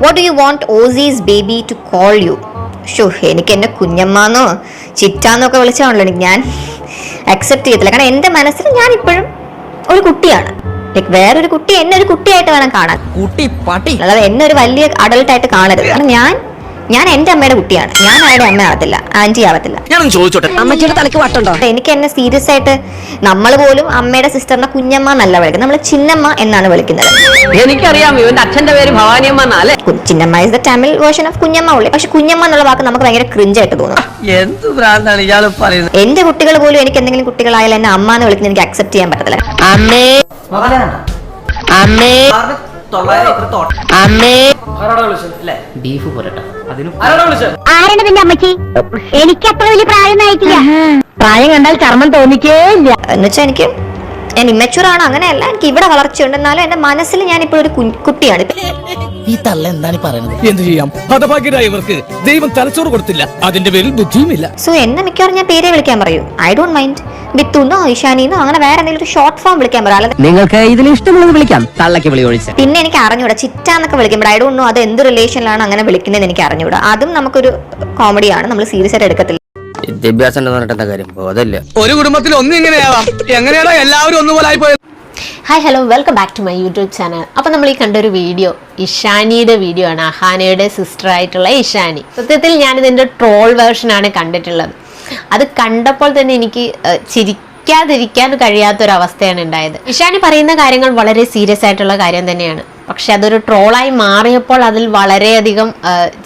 What do you want Ozzy's baby to call you so എനിക്ക് എന്നെ കുഞ്ഞമ്മാന്നോ ചിറ്റാന്നൊക്കെ വിളിച്ചാണല്ലോ എനിക്ക് ഞാൻ അക്സെപ്റ്റ് ചെയ്യത്തില്ല. കാരണം എന്റെ മനസ്സിൽ ഞാൻ ഇപ്പോഴും ഒരു കുട്ടിയാണ്. ലൈക്ക് വേറൊരു കുട്ടി എന്നെ ഒരു കുട്ടിയായിട്ട് വേണം കാണാൻ. കുട്ടി പട്ടി. അല്ലാതെ എന്നെ ഒരു വലിയ അഡൾട്ടായിട്ട് കാണരുത്. കാരണം ഞാൻ ഞാൻ എന്റെ അമ്മയുടെ കുട്ടിയാണ്. ഞാൻ ആരുടെ അമ്മ ആവത്തില്ല ആന്റി ആവത്തില്ല. ഞാനൊന്ന് ചോദിച്ചോട്ടെ? അമ്മച്ചിയുടെ തലക്ക് വട്ടുണ്ടോ? എനിക്ക് എന്നെ സീരിയസ് ആയിട്ട് നമ്മൾ പോലും അമ്മയുടെ സിസ്റ്ററിനെ കുഞ്ഞമ്മ എന്നല്ല വിളിക്കുന്നത്. നമ്മൾ ചിന്നമ്മ എന്നാണ് വിളിക്കുന്നത്. എനിക്കറിയാം ഇവന്റെ അച്ഛന്റെ പേര് ഭവാനിയമ്മ എന്നാലേ Chinnamma is the Tamil version of Kunjamma ഉള്ളി പക്ഷെ കുഞ്ഞമ്മ എന്നുള്ള വാക്ക് നമുക്ക് ഭയങ്കര ക്രിഞ്ചായിട്ട് തോന്നുന്നു എന്ത് ഭ്രാന്താണ് ഇയാൾ പറയുന്നത്? എന്റെ കുട്ടികൾ പോലും എനിക്ക് എന്തെങ്കിലും കുട്ടികളായാലും എന്നെ അമ്മ എന്ന് വിളിക്കുന്നത് എനിക്ക് അക്സെപ്റ്റ് ചെയ്യാൻ പറ്റത്തില്ല. അമ്മേ. അമ്മേ. അമ്മേ ബീഫ് പോരട്ടെ ആരാണ് നിന്റെ അമ്മച്ചി എനിക്ക് അത്ര വലിയ പ്രായം ആയിട്ടില്ല പ്രായം കണ്ടാൽ ചർമ്മം തോന്നിക്കേ ഇല്ല എന്നുവെച്ചാ എനിക്ക് ഞാൻ ഇമ്മച്ചൂർ ആണ് അങ്ങനെയല്ല എനിക്ക് ഇവിടെ വളർച്ച വളർച്ചയുണ്ട് എന്നാലും എന്റെ മനസ്സിൽ ഞാൻ ഇപ്പോൾ ഒരു കുട്ടിയാണ് ഈ തള്ള എന്താണ് പറയുന്നത് എന്ത് ചെയ്യാം ഹതഭാഗ്യരായ ഇവർക്ക് ദൈവം തലച്ചോറ് കൊടുത്തില്ല അതിന്റെ പേരിൽ ബുദ്ധിയുമില്ല സോ എന്നെ മിക്കവാറും ഞാൻ പേരെ വിളിക്കാൻ പറയൂ ഐ ഡോണ്ട് മൈൻഡ് ബിത്തുന്നോ ഇഷാനിന്നോ അങ്ങനെ വേറെ എന്തെങ്കിലും ഒരു ഷോർട്ട് ഫോം വിളിക്കാൻ പറയാം അല്ലാതെ നിങ്ങൾക്ക് ഇതിൽ ഇഷ്ടമുള്ളത് വിളിക്കാം. തള്ളക്ക് വിളി ഒഴിച്ച്. പിന്നെ എനിക്ക് അറിഞ്ഞൂടാ ചിറ്റ എന്നൊക്കെ വിളിക്കുമ്പോൾ ഐ ഡോണ്ട് നോ അത് എന്ത് റിലേഷനിലാണ് അങ്ങനെ വിളിക്കുന്നതെന്ന് എനിക്ക് അറിഞ്ഞൂടാ. അതും നമുക്കൊരു കോമഡിയാണ് നമ്മൾ സീരിയസ് ആയിട്ട് എടുക്കത്തില്ല. വിദ്യാഭ്യാസം ഉണ്ടെന്ന് പറഞ്ഞിട്ട് കാര്യം? ബോധമില്ല. ഒരു കുടുംബത്തിൽ ഒന്നും ഇങ്ങനെയാവാം. എങ്ങനെയാണോ എല്ലാവരും ഒന്നുപോലെ hi hello welcome back to my YouTube channel അപ്പോൾ നമ്മൾ ഈ കണ്ടൊരു വീഡിയോ ഇഷാനിയുടെ വീഡിയോ ആണ്. അഹാനയുടെ സിസ്റ്റർ ആയിട്ടുള്ള ഇഷാനി. സത്യത്തിൽ ഞാനിതിന്റെ ട്രോൾ വേർഷൻ ആണ് കണ്ടിട്ടുള്ളത്. അത് കണ്ടപ്പോൾ തന്നെ എനിക്ക് ചിരി ചിരിക്കാതിരിക്കാൻ കഴിയാത്തൊരവസ്ഥയാണ് ഉണ്ടായത്. ഇഷാനി പറയുന്ന കാര്യങ്ങൾ വളരെ സീരിയസ് ആയിട്ടുള്ള കാര്യം തന്നെയാണ്. പക്ഷെ അതൊരു ട്രോളായി മാറിയപ്പോൾ അതിൽ വളരെയധികം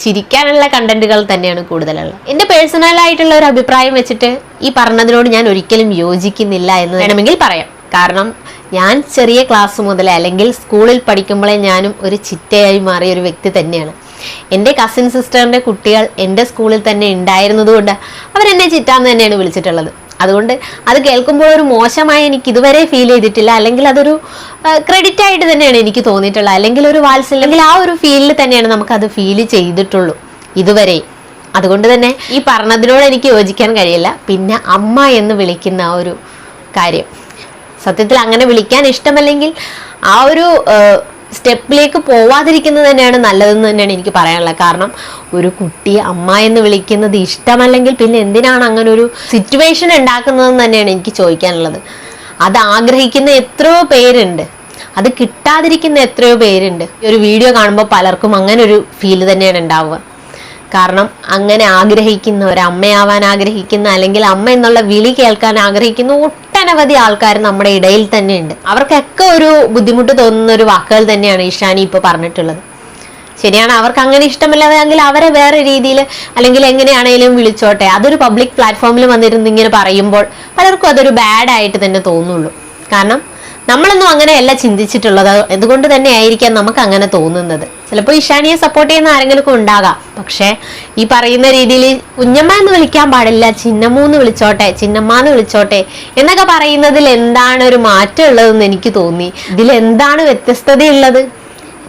ചിരിക്കാനുള്ള കണ്ടന്റുകൾ തന്നെയാണ് കൂടുതലുള്ളത്. എന്റെ പേഴ്സണലായിട്ടുള്ള ഒരു അഭിപ്രായം വെച്ചിട്ട് ഈ പറഞ്ഞതിനോട് ഞാൻ ഒരിക്കലും യോജിക്കുന്നില്ല എന്ന് വേണമെങ്കിൽ പറയാം. കാരണം ഞാൻ ചെറിയ ക്ലാസ് മുതൽ അല്ലെങ്കിൽ സ്കൂളിൽ പഠിക്കുമ്പോഴേ ഞാനും ഒരു ചിറ്റയായി മാറിയ ഒരു വ്യക്തി തന്നെയാണ്. എന്റെ കസിൻ സിസ്റ്ററിന്റെ കുട്ടികൾ എന്റെ സ്കൂളിൽ തന്നെ ഉണ്ടായിരുന്നതുകൊണ്ട് അവരെന്നെ ചിറ്റാന്ന് തന്നെയാണ് വിളിച്ചിട്ടുള്ളത്. അതുകൊണ്ട് അത് കേൾക്കുമ്പോൾ ഒരു മോശമായി എനിക്ക് ഇതുവരെ ഫീൽ ചെയ്തിട്ടില്ല. അല്ലെങ്കിൽ അതൊരു ക്രെഡിറ്റ് ആയിട്ട് തന്നെയാണ് എനിക്ക് തോന്നിയിട്ടുള്ളത്. അല്ലെങ്കിൽ ഒരു വാത്സല്യം അല്ലെങ്കിൽ ആ ഒരു ഫീലിൽ തന്നെയാണ് നമുക്കത് ഫീൽ ചെയ്തിട്ടുള്ളൂ ഇതുവരെ. അതുകൊണ്ട് തന്നെ ഈ പറഞ്ഞതിനോട് എനിക്ക് യോജിക്കാൻ കഴിയില്ല. പിന്നെ അമ്മ എന്ന് വിളിക്കുന്ന ആ ഒരു കാര്യം. സത്യത്തിൽ അങ്ങനെ വിളിക്കാൻ ഇഷ്ടമല്ലെങ്കിൽ ആ ഒരു സ്റ്റെപ്പിലേക്ക് പോവാതിരിക്കുന്നത് തന്നെയാണ് നല്ലതെന്ന് തന്നെയാണ് എനിക്ക് പറയാനുള്ളത്. കാരണം ഒരു കുട്ടിയെ അമ്മ എന്ന് വിളിക്കുന്നത് ഇഷ്ടമല്ലെങ്കിൽ പിന്നെ എന്തിനാണ് അങ്ങനെ ഒരു സിറ്റുവേഷൻ ഉണ്ടാക്കുന്നതെന്ന് തന്നെയാണ് എനിക്ക് ചോദിക്കാനുള്ളത്. അത് ആഗ്രഹിക്കുന്ന എത്രയോ പേരുണ്ട്. അത് കിട്ടാതിരിക്കുന്ന എത്രയോ പേരുണ്ട്. ഒരു വീഡിയോ കാണുമ്പോൾ പലർക്കും അങ്ങനെ ഒരു ഫീൽ തന്നെയാണ് ഉണ്ടാവുക. കാരണം അങ്ങനെ ആഗ്രഹിക്കുന്ന ഒരു അമ്മയാവാൻ ആഗ്രഹിക്കുന്ന അല്ലെങ്കിൽ അമ്മ എന്നുള്ള വിളി കേൾക്കാൻ ആഗ്രഹിക്കുന്ന ഒട്ടനവധി ആൾക്കാർ നമ്മുടെ ഇടയിൽ തന്നെയുണ്ട്. അവർക്കൊക്കെ ഒരു ബുദ്ധിമുട്ട് തോന്നുന്ന ഒരു വാക്കുകൾ തന്നെയാണ് ഇഷാനി ഇപ്പോൾ പറഞ്ഞിട്ടുള്ളത്. ശരിയാണ് അവർക്ക് അങ്ങനെ ഇഷ്ടമില്ലാതെങ്കിൽ അവരെ വേറെ രീതിയിൽ അല്ലെങ്കിൽ എങ്ങനെയാണെങ്കിലും വിളിച്ചോട്ടെ. അതൊരു പബ്ലിക് പ്ലാറ്റ്ഫോമിൽ വന്നിരുന്ന് ഇങ്ങനെ പറയുമ്പോൾ പലർക്കും അതൊരു ബാഡ് ആയിട്ട് തന്നെ തോന്നുള്ളൂ. കാരണം നമ്മളൊന്നും അങ്ങനെയല്ല ചിന്തിച്ചിട്ടുള്ളത്. അതുകൊണ്ട് തന്നെ ആയിരിക്കാം നമുക്ക് അങ്ങനെ തോന്നുന്നത്? ചിലപ്പോൾ ഇഷാനിയെ സപ്പോർട്ട് ചെയ്യുന്ന ആരെങ്കിലും ഉണ്ടാകാം. പക്ഷേ ഈ പറയുന്ന രീതിയിൽ കുഞ്ഞമ്മ എന്ന് വിളിക്കാൻ പാടില്ല ചിന്നമ്മ എന്ന് വിളിച്ചോട്ടെ ചിന്നമ്മ എന്ന് വിളിച്ചോട്ടെ എന്നൊക്കെ പറയുന്നതിൽ എന്താണ് ഒരു മാറ്റം ഉള്ളതെന്ന് എനിക്ക് തോന്നി. ഇതിൽ എന്താണ് വ്യത്യസ്തതയുള്ളത്?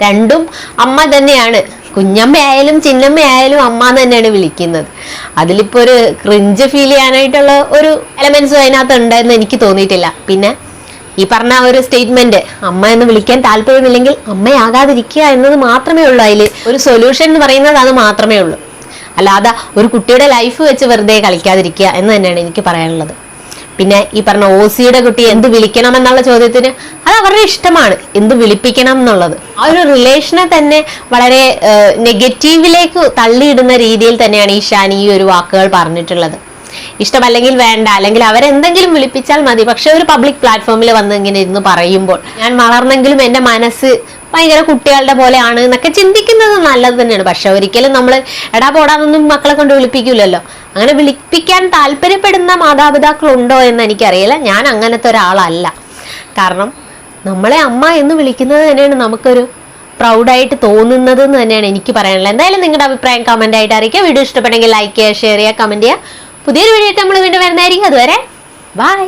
രണ്ടും അമ്മ തന്നെയാണ്. കുഞ്ഞമ്മയായാലും ചിന്നമ്മയായാലും അമ്മ തന്നെയാണ് വിളിക്കുന്നത്. അതിലിപ്പോൾ ഒരു ക്രിഞ്ച് ഫീൽ ചെയ്യാനായിട്ടുള്ള ഒരു എലമെന്റ്സും അതിനകത്ത് ഉണ്ടെന്ന് എനിക്ക് തോന്നിയിട്ടില്ല. പിന്നെ ഈ പറഞ്ഞ ഒരു സ്റ്റേറ്റ്മെന്റ് അമ്മ എന്ന് വിളിക്കാൻ താല്പര്യമില്ലെങ്കിൽ അമ്മയാകാതിരിക്കുക എന്നത് മാത്രമേ ഉള്ളൂ അതിൽ ഒരു സൊല്യൂഷൻ എന്ന് പറയുന്നത് അത് മാത്രമേ ഉള്ളൂ. അല്ലാതെ ഒരു കുട്ടിയുടെ ലൈഫ് വെച്ച് വെറുതെ കളിക്കാതിരിക്കുക എന്ന് തന്നെയാണ് എനിക്ക് പറയാനുള്ളത്. പിന്നെ ഈ പറഞ്ഞ ഒ സിയുടെ കുട്ടി എന്ത് വിളിക്കണം എന്നുള്ള ചോദ്യത്തിന് അത് അവരുടെ ഇഷ്ടമാണ്. എന്ത് വിളിപ്പിക്കണം എന്നുള്ളത്. ആ ഒരു റിലേഷനെ തന്നെ വളരെ നെഗറ്റീവിലേക്ക് തള്ളിയിടുന്ന രീതിയിൽ തന്നെയാണ് ഈ ഷാനി ഈ ഒരു വാക്കുകൾ പറഞ്ഞിട്ടുള്ളത്. ഇഷ്ടമല്ലെങ്കിൽ വേണ്ട അല്ലെങ്കിൽ അവരെന്തെങ്കിലും വിളിപ്പിച്ചാൽ മതി. പക്ഷെ ഒരു പബ്ലിക് പ്ലാറ്റ്ഫോമിൽ വന്ന് ഇങ്ങനെ ഇരുന്ന് പറയുമ്പോൾ ഞാൻ വളർന്നെങ്കിലും എന്റെ മനസ്സ് ഭയങ്കര കുട്ടികളുടെ പോലെയാണ് എന്നൊക്കെ ചിന്തിക്കുന്നത് നല്ലത് തന്നെയാണ്. പക്ഷെ ഒരിക്കലും നമ്മൾ എടാ പോടാന്നൊന്നും മക്കളെ കൊണ്ട് വിളിപ്പിക്കില്ലല്ലോ അങ്ങനെ വിളിപ്പിക്കാൻ താല്പര്യപ്പെടുന്ന മാതാപിതാക്കളുണ്ടോ എന്ന് എനിക്കറിയില്ല. ഞാൻ അങ്ങനത്തെ ഒരാളല്ല. കാരണം നമ്മളെ അമ്മ എന്ന് വിളിക്കുന്നത് തന്നെയാണ് നമുക്കൊരു പ്രൗഡായിട്ട് തോന്നുന്നത് എന്ന് തന്നെയാണ് എനിക്ക് പറയാനുള്ളത്. എന്തായാലും നിങ്ങളുടെ അഭിപ്രായം കമന്റ് ആയിട്ട് അറിയിക്കുക. വീഡിയോ ഇഷ്ടപ്പെട്ടെങ്കിൽ ലൈക്ക് ചെയ്യുക ഷെയർ ചെയ്യുക കമന്റ് ചെയ്യുക. പുതിയൊരു വീഡിയോ നമ്മൾ വീണ്ടും വരുന്നതായിരിക്കും. അതുവരെ ബൈ